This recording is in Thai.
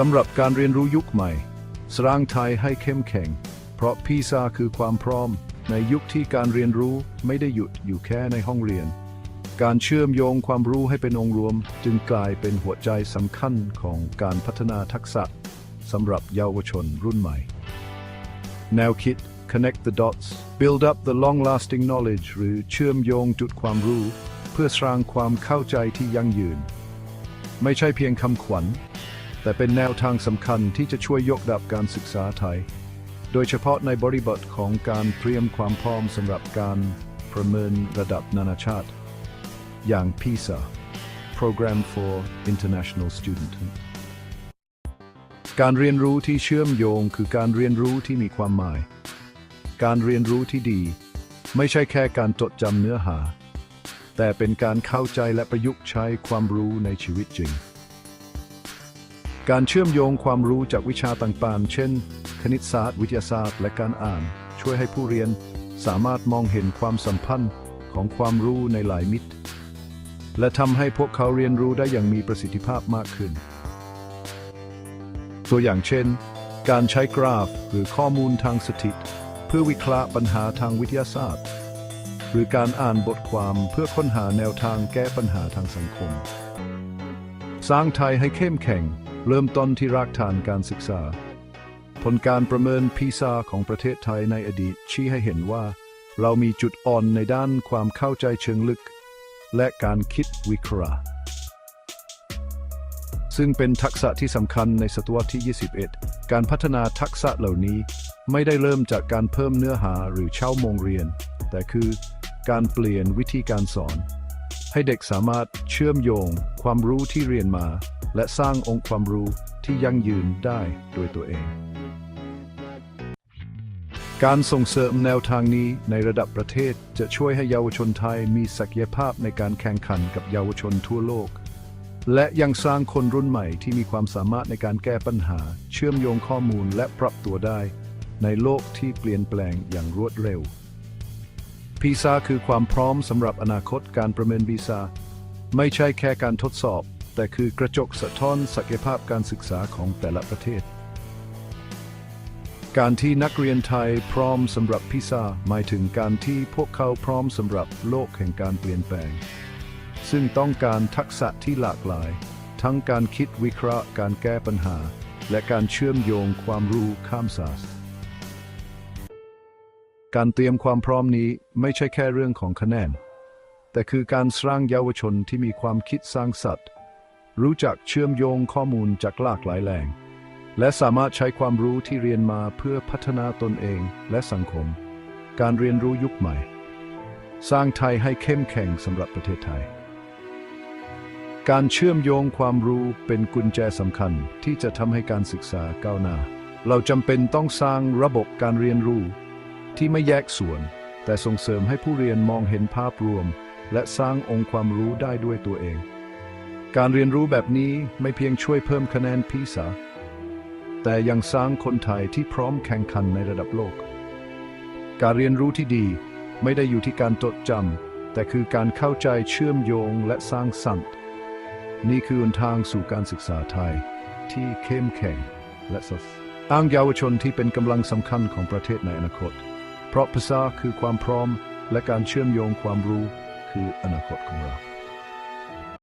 สำหรับการเรียนรู้ยุคใหม่ สร้างไทยให้เข้มแข็ง เพราะพีซาคือความพร้อม ในยุคที่การเรียนรู้ไม่ได้หยุดอยู่แค่ในห้องเรียน การเชื่อมโยงความรู้ให้เป็นองค์รวม จึงกลายเป็นหัวใจสำคัญของการพัฒนาทักษะสำหรับเยาวชนรุ่นใหม่ แนวคิด connect the dots build up the long lasting knowledge หรือเชื่อมโยงจุดความรู้ เพื่อสร้างความเข้าใจที่ยั่งยืน ไม่ใช่เพียงคำขวัญ แต่เป็นแนวทางสำคัญที่จะช่วยยกระดับการศึกษาไทย โดยเฉพาะในบริบทของการเตรียมความพร้อมสำหรับการประเมินระดับนานาชาติ อย่าง PISA Program for International Student การเรียนรู้ที่เชื่อมโยงคือการเรียนรู้ที่มีความหมาย การเรียนรู้ที่ดี ไม่ใช่แค่การจดจำเนื้อหา แต่เป็นการเข้าใจและประยุกต์ใช้ความรู้ในชีวิตจริง การเชื่อมโยงความรู้จากวิชาต่างๆ เช่น คณิตศาสตร์ วิทยาศาสตร์ และการอ่าน ช่วยให้ผู้เรียนสามารถมองเห็นความสัมพันธ์ของความรู้ในหลายมิติและทำให้พวกเขาเรียนรู้ได้อย่างมีประสิทธิภาพมากขึ้น ตัวอย่างเช่น การใช้กราฟหรือข้อมูลทางสถิติ เพื่อวิเคราะห์ปัญหาทางวิทยาศาสตร์ หรือการอ่านบทความเพื่อค้นหาแนวทางแก้ปัญหาทางสังคม สร้างไทยให้เข้มแข็ง เริ่มต้นที่รากฐานการศึกษา ผลการประเมินพีซาของประเทศไทยในอดีตชี้ให้เห็นว่า เรามีจุดอ่อนในด้านความเข้าใจเชิงลึก และการคิดวิเคราะห์ซึ่งเป็นทักษะที่สำคัญในศตวรรษที่ 21 การพัฒนาทักษะเหล่านี้ไม่ได้เริ่มจากการเพิ่มเนื้อหาหรือเช่ามงเรียน แต่คือการเปลี่ยนวิธีการสอน ให้เด็กสามารถเชื่อมโยงความรู้ที่เรียนมา และสร้างองค์ความรู้ที่ยั่งยืนได้โดยตัวเอง การส่งเสริมแนวทางนี้ในระดับประเทศจะช่วยให้เยาวชนไทยมีศักยภาพในการแข่งขันกับเยาวชนทั่วโลก และยังสร้างคนรุ่นใหม่ที่มีความสามารถในการแก้ปัญหา เชื่อมโยงข้อมูลและปรับตัวได้ ในโลกที่เปลี่ยนแปลงอย่างรวดเร็วพีซาคือความพร้อมสำหรับอนาคตการประเมินวีซาไม่ใช่แค่การทดสอบ แต่คือกระจกสะท้อนศักยภาพการศึกษาของแต่ละประเทศ การที่นักเรียนไทยพร้อมสำหรับพิซาหมายถึงการที่พวกเขาพร้อมสำหรับโลกแห่งการเปลี่ยนแปลง ซึ่งต้องการทักษะที่หลากหลาย ทั้งการคิดวิเคราะห์ การแก้ปัญหา และการเชื่อมโยงความรู้ข้ามศาสตร์การเตรียมความพร้อมนี้ไม่ใช่แค่เรื่องของคะแนน แต่คือการสร้างเยาวชนที่มีความคิดสร้างสรรค์ รู้จักเชื่อมโยงข้อมูลจากหลากหลายแหล่ง และสามารถใช้ความรู้ที่เรียนมาเพื่อพัฒนาตนเองและสังคม การเรียนรู้ยุคใหม่ สร้างไทยให้เข้มแข็งสำหรับประเทศไทย การเชื่อมโยงความรู้เป็นกุญแจสำคัญที่จะทำให้การศึกษาก้าวหน้า เราจำเป็นต้องสร้างระบบการเรียนรู้ ที่ไม่แยกส่วน แต่ส่งเสริมให้ผู้เรียนมองเห็นภาพรวม และสร้างองค์ความรู้ได้ด้วยตัวเอง การเรียนรู้แบบนี้ไม่เพียงช่วยเพิ่มคะแนนพีซาแต่ยังสร้างคนไทยที่พร้อมแข่งขันในระดับโลก การเรียนรู้ที่ดีไม่ได้อยู่ที่การจดจำแต่คือการเข้าใจเชื่อมโยงและสร้างสรรค์นี่คือหนทางสู่การศึกษาไทยที่เข้มแข็งและสดอ้างเยาวชนที่เป็นกำลังสำคัญของประเทศในอนาคต เพราะภาษาคือความพร้อมและการเชื่อมโยงความรู้คืออนาคตของเรา